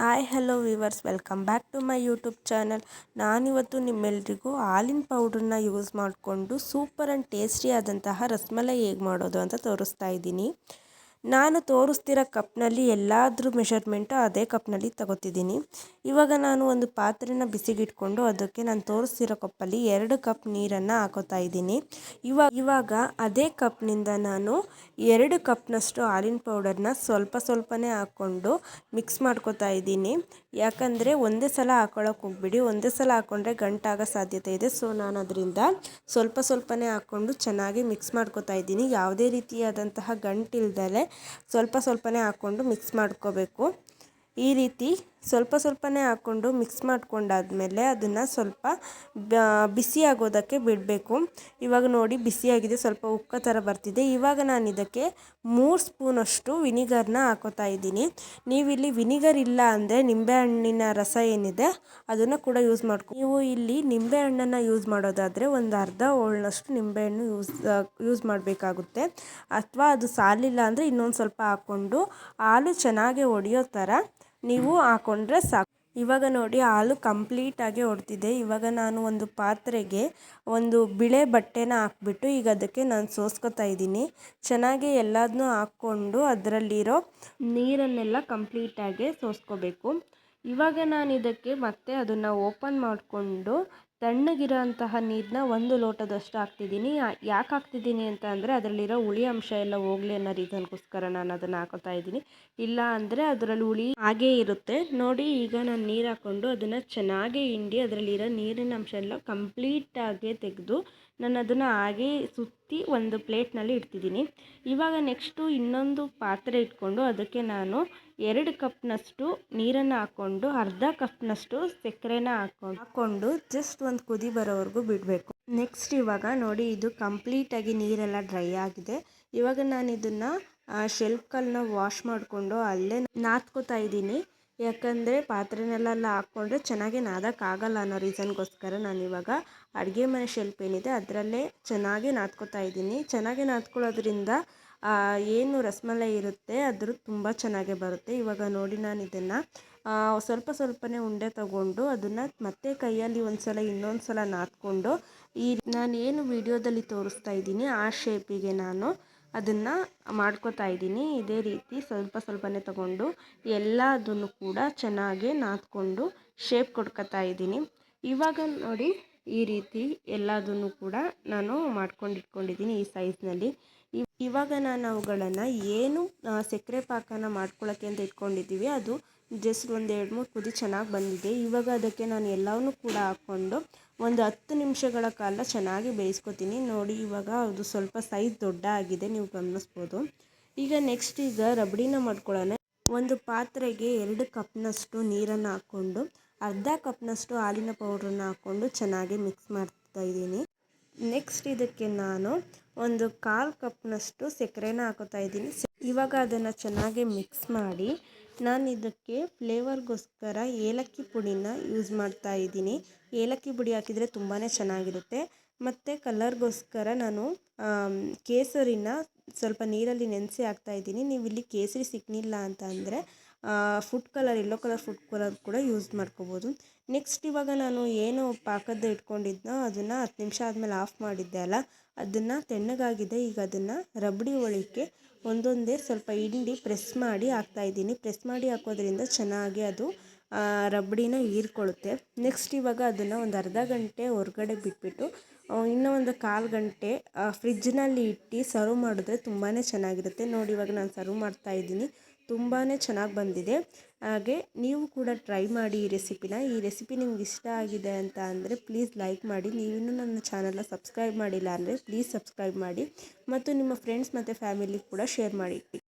Hi hello viewers welcome back to my YouTube channel ನಾನಿವತ್ತು ನಿಮ್ಮೆಲ್ರಿಗೂ ಹಾಲಿನ ಪೌಡ್ರನ್ನ ಯೂಸ್ ಮಾಡಿಕೊಂಡು ಸೂಪರ್ ಆ್ಯಂಡ್ ಟೇಸ್ಟಿ ಆದಂತಹ ರಸಮಲೈ ಹೇಗೆ ಮಾಡೋದು ಅಂತ ತೋರಿಸ್ತಾ ಇದ್ದೀನಿ. ನಾನು ತೋರಿಸ್ತಿರೋ ಕಪ್ನಲ್ಲಿ ಎಲ್ಲಾದ್ರ ಮೆಷರ್ಮೆಂಟು ಅದೇ ಕಪ್ನಲ್ಲಿ ತಗೋತಿದ್ದೀನಿ. ಇವಾಗ ನಾನು ಒಂದು ಪಾತ್ರೆನ ಬಿಸಿಗಿಟ್ಕೊಂಡು ಅದಕ್ಕೆ ನಾನು ತೋರಿಸ್ತಿರೋ ಕಪ್ಪಲ್ಲಿ ಎರಡು ಕಪ್ ನೀರನ್ನು ಹಾಕೋತಾ ಇದ್ದೀನಿ. ಇವಾಗ ಇವಾಗ ಅದೇ ಕಪ್ನಿಂದ ನಾನು ಎರಡು ಕಪ್ನಷ್ಟು ಹಾಲಿನ ಪೌಡರ್ನ ಸ್ವಲ್ಪ ಸ್ವಲ್ಪನೇ ಹಾಕ್ಕೊಂಡು ಮಿಕ್ಸ್ ಮಾಡ್ಕೋತಾ ಇದ್ದೀನಿ. ಯಾಕಂದರೆ ಒಂದೇ ಸಲ ಹಾಕೊಳ್ಳೋಕೆ ಹೋಗ್ಬಿಡಿ, ಒಂದೇ ಸಲ ಹಾಕ್ಕೊಂಡ್ರೆ ಗಂಟಾಗೋ ಸಾಧ್ಯತೆ ಇದೆ. ಸೊ, ನಾನು ಅದರಿಂದ ಸ್ವಲ್ಪ ಸ್ವಲ್ಪನೇ ಹಾಕ್ಕೊಂಡು ಚೆನ್ನಾಗಿ ಮಿಕ್ಸ್ ಮಾಡ್ಕೋತಾ ಇದ್ದೀನಿ. ಯಾವುದೇ ರೀತಿಯಾದಂತಹ ಗಂಟಿಲ್ದಲೆ ಸ್ವಲ್ಪ ಸ್ವಲ್ಪನೇ ಹಾಕ್ಕೊಂಡು ಮಿಕ್ಸ್ ಮಾಡ್ಕೋಬೇಕು. ಈ ರೀತಿ ಸ್ವಲ್ಪ ಸ್ವಲ್ಪನೇ ಹಾಕ್ಕೊಂಡು ಮಿಕ್ಸ್ ಮಾಡ್ಕೊಂಡಾದ್ಮೇಲೆ ಅದನ್ನು ಸ್ವಲ್ಪ ಬಿಸಿ ಆಗೋದಕ್ಕೆ ಬಿಡಬೇಕು. ಇವಾಗ ನೋಡಿ ಬಿಸಿಯಾಗಿದೆ ಸ್ವಲ್ಪ ಉಕ್ಕ ಥರ ಬರ್ತಿದೆ. ಇವಾಗ ನಾನು ಇದಕ್ಕೆ ಮೂರು ಸ್ಪೂನಷ್ಟು ವಿನಿಗರ್ನ ಹಾಕೋತಾ ಇದ್ದೀನಿ. ನೀವಿಲ್ಲಿ ವಿನಿಗರ್ ಇಲ್ಲ ಅಂದರೆ ನಿಂಬೆಹಣ್ಣಿನ ರಸ ಏನಿದೆ, ಅದನ್ನು ಕೂಡ ಯೂಸ್ ಮಾಡ್ಕೊ, ನೀವು ಇಲ್ಲಿ ನಿಂಬೆಹಣ್ಣನ್ನು ಯೂಸ್ ಮಾಡೋದಾದರೆ ಒಂದು ಅರ್ಧ ಹೋಳ್ನಷ್ಟು ನಿಂಬೆಹಣ್ಣು ಯೂಸ್ ಯೂಸ್ ಮಾಡಬೇಕಾಗುತ್ತೆ. ಅಥವಾ ಅದು ಸಾಲಿಲ್ಲ ಅಂದರೆ ಇನ್ನೊಂದು ಸ್ವಲ್ಪ ಹಾಕ್ಕೊಂಡು ಹಾಲು ಚೆನ್ನಾಗಿ ಒಡೆಯೋ ಥರ ನೀವು ಹಾಕೊಂಡ್ರೆ ಸಾಕು. ಇವಾಗ ನೋಡಿ, ಹಾಲು ಕಂಪ್ಲೀಟಾಗಿ ಹೊಡ್ತಿದೆ ಇವಾಗ ನಾನು ಒಂದು ಪಾತ್ರೆಗೆ ಒಂದು ಬಿಳೆ ಬಟ್ಟೆನ ಹಾಕ್ಬಿಟ್ಟು ಈಗ ಅದಕ್ಕೆ ನಾನು ಸೋಸ್ಕೊತಾ ಇದ್ದೀನಿ. ಚೆನ್ನಾಗಿ ಎಲ್ಲದನ್ನೂ ಹಾಕ್ಕೊಂಡು ಅದರಲ್ಲಿರೋ ನೀರನ್ನೆಲ್ಲ ಕಂಪ್ಲೀಟಾಗಿ ಸೋಸ್ಕೋಬೇಕು. ಇವಾಗ ನಾನು ಇದಕ್ಕೆ ಮತ್ತೆ ಅದನ್ನು ಓಪನ್ ಮಾಡಿಕೊಂಡು ತಣ್ಣಗಿರೋ ಅಂತಹ ನೀರನ್ನ ಒಂದು ಲೋಟದಷ್ಟು ಹಾಕ್ತಿದ್ದೀನಿ. ಯಾಕೆ ಹಾಕ್ತಿದ್ದೀನಿ ಅಂತ ಅಂದರೆ ಅದರಲ್ಲಿರೋ ಹುಳಿ ಅಂಶ ಎಲ್ಲ ಹೋಗಲಿ ಅನ್ನೋ ರೀಸನ್ಗೋಸ್ಕರ ನಾನು ಅದನ್ನು ಹಾಕೋತಾ ಇದ್ದೀನಿ. ಇಲ್ಲ ಅಂದರೆ ಅದರಲ್ಲಿ ಹುಳಿ ಹಾಗೇ ಇರುತ್ತೆ. ನೋಡಿ ಈಗ ನಾನು ನೀರು ಹಾಕ್ಕೊಂಡು ಅದನ್ನು ಚೆನ್ನಾಗಿ ಹಿಂಡಿ ಅದರಲ್ಲಿರೋ ನೀರಿನ ಅಂಶ ಎಲ್ಲ ಕಂಪ್ಲೀಟಾಗಿ ತೆಗೆದು ನಾನು ಅದನ್ನು ಹಾಗೇ ಸುತ್ತಿ ಒಂದು ಪ್ಲೇಟ್ನಲ್ಲಿ ಇಡ್ತಿದ್ದೀನಿ. ಇವಾಗ ನೆಕ್ಸ್ಟು ಇನ್ನೊಂದು ಪಾತ್ರೆ ಇಟ್ಕೊಂಡು ಅದಕ್ಕೆ ನಾನು ಎರಡು ಕಪ್ನಷ್ಟು ನೀರನ್ನು ಹಾಕ್ಕೊಂಡು, ಅರ್ಧ ಕಪ್ನಷ್ಟು ಸಕ್ಕರೆನ ಹಾಕ್ಕೊಂಡು ಹಾಕ್ಕೊಂಡು ಜಸ್ಟ್ ಒಂದು ಕುದಿ ಬರೋವರೆಗೂ ಬಿಡಬೇಕು. ನೆಕ್ಸ್ಟ್ ಇವಾಗ ನೋಡಿ, ಇದು ಕಂಪ್ಲೀಟಾಗಿ ನೀರೆಲ್ಲ ಡ್ರೈ ಆಗಿದೆ. ಇವಾಗ ನಾನು ಇದನ್ನು ಶೆಲ್ಫ್ಗಳನ್ನ ವಾಶ್ ಮಾಡಿಕೊಂಡು ಅಲ್ಲೇ ನಾದ್ಕೋತಾ ಇದ್ದೀನಿ. ಯಾಕಂದರೆ ಪಾತ್ರೆನೆಲ್ಲ ಹಾಕ್ಕೊಂಡ್ರೆ ಚೆನ್ನಾಗಿ ನಾದಕ್ಕಾಗಲ್ಲ ಅನ್ನೋ ರೀಸನ್ಗೋಸ್ಕರ ನಾನು ಇವಾಗ ಅಡುಗೆ ಮನೆ ಶೆಲ್ಫ್ ಏನಿದೆ ಅದರಲ್ಲೇ ಚೆನ್ನಾಗಿ ನಾದ್ಕೋತಾ ಇದ್ದೀನಿ. ಚೆನ್ನಾಗಿ ನಾದ್ಕೊಳ್ಳೋದ್ರಿಂದ ಏನು ರಸಮಲೈ ಇರುತ್ತೆ ಅದ್ರ ತುಂಬ ಚೆನ್ನಾಗಿ ಬರುತ್ತೆ. ಇವಾಗ ನೋಡಿ ನಾನು ಇದನ್ನು ಸ್ವಲ್ಪ ಸ್ವಲ್ಪನೇ ಉಂಡೆ ತಗೊಂಡು ಅದನ್ನು ಮತ್ತೆ ಕೈಯಲ್ಲಿ ಒಂದು ಸಲ ಇನ್ನೊಂದು ಸಲ ನಾದ್ಕೊಂಡು ಈ ನಾನು ಏನು ವಿಡಿಯೋದಲ್ಲಿ ತೋರಿಸ್ತಾ ಇದ್ದೀನಿ ಆ ಶೇಪಿಗೆ ನಾನು ಅದನ್ನು ಮಾಡ್ಕೋತಾ ಇದ್ದೀನಿ. ಇದೇ ರೀತಿ ಸ್ವಲ್ಪ ಸ್ವಲ್ಪನೇ ತಗೊಂಡು ಎಲ್ಲದನ್ನು ಕೂಡ ಚೆನ್ನಾಗಿ ನಾದ್ಕೊಂಡು ಶೇಪ್ ಕೊಡ್ಕೋತಾ ಇದ್ದೀನಿ. ಇವಾಗ ನೋಡಿ ಈ ರೀತಿ ಎಲ್ಲದನ್ನು ಕೂಡ ನಾನು ಮಾಡ್ಕೊಂಡಿಟ್ಕೊಂಡಿದ್ದೀನಿ ಈ ಸೈಜ್ನಲ್ಲಿ ಇವಾಗ ನಾನು ಅವುಗಳನ್ನು ಏನು ಸಕ್ಕರೆ ಪಾಕನ ಮಾಡ್ಕೊಳ್ಳೋಕ್ಕೆ ಅಂತ ಇಟ್ಕೊಂಡಿದ್ದೀವಿ. ಅದು ಜಸ್ಟ್ ಒಂದು ಎರಡು ಮೂರು ಕುದಿ ಚೆನ್ನಾಗಿ ಬಂದಿದೆ. ಇವಾಗ ಅದಕ್ಕೆ ನಾನು ಎಲ್ಲವನ್ನೂ ಕೂಡ ಹಾಕ್ಕೊಂಡು ಒಂದು ಹತ್ತು ನಿಮಿಷಗಳ ಕಾಲ ಚೆನ್ನಾಗಿ ಬೇಯಿಸ್ಕೊತೀನಿ. ನೋಡಿ, ಇವಾಗ ಅದು ಸ್ವಲ್ಪ ಸೈಜ್ ದೊಡ್ಡ ಆಗಿದೆ, ನೀವು ಗಮನಿಸ್ಬೋದು. ಈಗ ನೆಕ್ಸ್ಟ್ ಈಗ ರಬಡಿನ ಮಾಡ್ಕೊಳ್ಳೋಣ. ಒಂದು ಪಾತ್ರೆಗೆ ಎರಡು ಕಪ್ನಷ್ಟು ನೀರನ್ನು ಹಾಕ್ಕೊಂಡು, ಅರ್ಧ ಕಪ್ನಷ್ಟು ಹಾಲಿನ ಪೌಡ್ರನ್ನ ಹಾಕ್ಕೊಂಡು ಚೆನ್ನಾಗಿ ಮಿಕ್ಸ್ ಮಾಡ್ತಾ ಇದ್ದೀನಿ. ನೆಕ್ಸ್ಟ್ ಇದಕ್ಕೆ ನಾನು ಒಂದು ಕಾಲು ಕಪ್ನಷ್ಟು ಸಕ್ಕರೆನ ಹಾಕೋತಾ ಇದ್ದೀನಿ. ಇವಾಗ ಅದನ್ನು ಚೆನ್ನಾಗಿ ಮಿಕ್ಸ್ ಮಾಡಿ ನಾನು ಇದಕ್ಕೆ ಫ್ಲೇವರ್ಗೋಸ್ಕರ ಏಲಕ್ಕಿ ಪುಡಿನ ಯೂಸ್ ಮಾಡ್ತಾ ಇದ್ದೀನಿ. ಏಲಕ್ಕಿ ಪುಡಿ ಹಾಕಿದರೆ ತುಂಬಾ ಚೆನ್ನಾಗಿರುತ್ತೆ. ಮತ್ತು ಕಲರ್ಗೋಸ್ಕರ ನಾನು ಕೇಸರಿನ ಸ್ವಲ್ಪ ನೀರಲ್ಲಿ ನೆನೆಸಿ ಹಾಕ್ತಾಯಿದ್ದೀನಿ ನೀವು ಇಲ್ಲಿ ಕೇಸರಿ ಸಿಕ್ಕಲಿಲ್ಲ ಅಂತ ಅಂದರೆ food colour yellow colour food colour ಕೂಡ ಯೂಸ್ ಮಾಡ್ಕೋಬೋದು. ನೆಕ್ಸ್ಟ್ ಇವಾಗ ನಾನು ಏನು ಪಾಕದ್ದು ಇಟ್ಕೊಂಡಿದ್ನೋ ಅದನ್ನು ಹತ್ತು ನಿಮಿಷ ಆದಮೇಲೆ ಆಫ್ ಮಾಡಿದ್ದೆ ಅಲ್ಲ ಅದನ್ನು ತಣ್ಣಗಾಗಿದೆ, ಈಗ ಅದನ್ನು ರಬಡಿ ಒಳಕ್ಕೆ ಒಂದೊಂದೇ ಸ್ವಲ್ಪ ಹಿಂಡಿ ಪ್ರೆಸ್ ಮಾಡಿ ಹಾಕ್ತಾಯಿದ್ದೀನಿ ಪ್ರೆಸ್ ಮಾಡಿ ಹಾಕೋದ್ರಿಂದ ಚೆನ್ನಾಗಿ ಅದು ರಬಡಿನ ಹೀರ್ಕೊಳ್ಳುತ್ತೆ. ನೆಕ್ಸ್ಟ್ ಇವಾಗ ಅದನ್ನು ಒಂದು ಅರ್ಧ ಗಂಟೆ ಹೊರಗಡೆ ಬಿಟ್ಬಿಟ್ಟು ಇನ್ನೂ ಒಂದು ಕಾಲು ಗಂಟೆ ಫ್ರಿಜ್ನಲ್ಲಿ ಇಟ್ಟು ಸರ್ವ್ ಮಾಡಿದ್ರೆ ತುಂಬಾ ಚೆನ್ನಾಗಿರುತ್ತೆ. ನೋಡಿ ಇವಾಗ ನಾನು ಸರ್ವ್ ಮಾಡ್ತಾ ಇದ್ದೀನಿ. ತುಂಬಾ ಚೆನ್ನಾಗಿ ಬಂದಿದೆ. ಹಾಗೆ ನೀವು ಕೂಡ ಟ್ರೈ ಮಾಡಿ ಈ ರೆಸಿಪಿನ ಈ ರೆಸಿಪಿ ನಿಮ್ಗೆ ಇಷ್ಟ ಆಗಿದೆ ಅಂತ ಅಂದರೆ ಪ್ಲೀಸ್ ಲೈಕ್ ಮಾಡಿ. ನೀವಿನ್ನೂ ನನ್ನ ಚಾನಲ್ನ ಸಬ್ಸ್ಕ್ರೈಬ್ ಮಾಡಿಲ್ಲ ಅಂದರೆ ಪ್ಲೀಸ್ ಸಬ್ಸ್ಕ್ರೈಬ್ ಮಾಡಿ. ಮತ್ತು ನಿಮ್ಮ ಫ್ರೆಂಡ್ಸ್ ಮತ್ತು ಫ್ಯಾಮಿಲಿ ಕೂಡ ಶೇರ್ ಮಾಡಿ.